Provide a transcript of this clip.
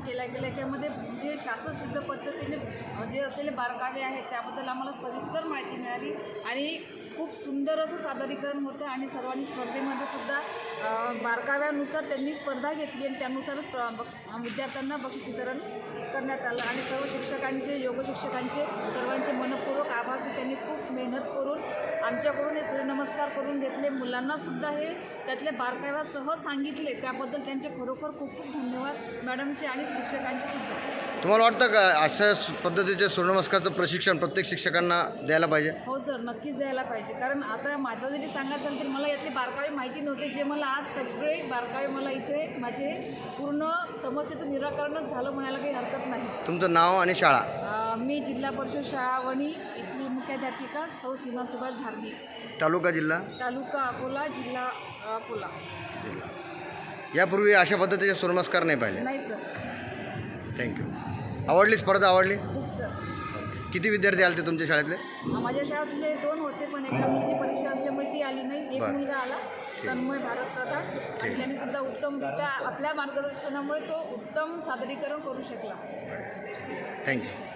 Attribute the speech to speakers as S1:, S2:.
S1: केला गेला याच्यामध्ये जे शास्त्रशुद्ध पद्धतीने जे असलेले बारकावे आहेत त्याबद्दल आम्हाला सविस्तर माहिती मिळाली आणि खूप सुंदर असं सादरीकरण होतं आणि सर्वांनी स्पर्धेमध्ये सुद्धा बारकाव्यानुसार त्यांनी स्पर्धा घेतली आणि त्यानुसारच प्र विद्यार्थ्यांना बक्षीस वितरण करण्यात आलं. आणि सर्व शिक्षकांचे योग शिक्षकांचे सर्वांचे मनपूर्वक आभार. की त्यांनी खूप मेहनत करून आमच्याकडून हे सूर्यनमस्कार करून घेतले मुलांना सुद्धा हे त्यातले बारकाव्यासह सांगितले. त्याबद्दल त्यांचे खरोखर खूप खूप धन्यवाद मॅडमचे आणि शिक्षकांचे सुद्धा
S2: तुम्हाला वाटतं का अशा स- पद्धतीचे सूर्यनमस्कारचं प्रशिक्षण प्रत्येक शिक्षकांना द्यायला पाहिजे?
S1: हो सर नक्कीच द्यायला पाहिजे. कारण आता माझं जरी सांगायचं झालं तर मला यातले बारकावे माहिती नव्हते. जे मला आज सगळे बारकावे मला इथे माझे पूर्ण समस्येचं निराकरणच झालं म्हणायला काही हरकत नाही.
S2: तुमचं नाव आणि शाळा?
S1: मी जिल्हा परिषद शाळा वणी इथली मुख्याध्यापिका सौ सीमा सुभाष धारणी
S2: तालुका जिल्हा?
S1: तालुका अकोला जिल्हा अकोला.
S2: जिल्हा. यापूर्वी अशा पद्धतीचे सूर्यनमस्कार नाही पाहिले?
S1: नाही सर.
S2: थँक्यू आवडली स्पर्धा आवडली?
S1: खूप सर.
S2: किती विद्यार्थी आले ते तुमच्या शाळेतले?
S1: माझ्या शाळेतले दोन होते पण एका मुलीची परीक्षा असल्यामुळे ती आली नाही. एक
S2: बरं.
S1: मुलगा आला तन्मय भारत प्रताप. आणि त्यांनी सुद्धा उत्तमरित्या आपल्या मार्गदर्शनामुळे तो उत्तम सादरीकरण करू शकला.
S2: थँक्यू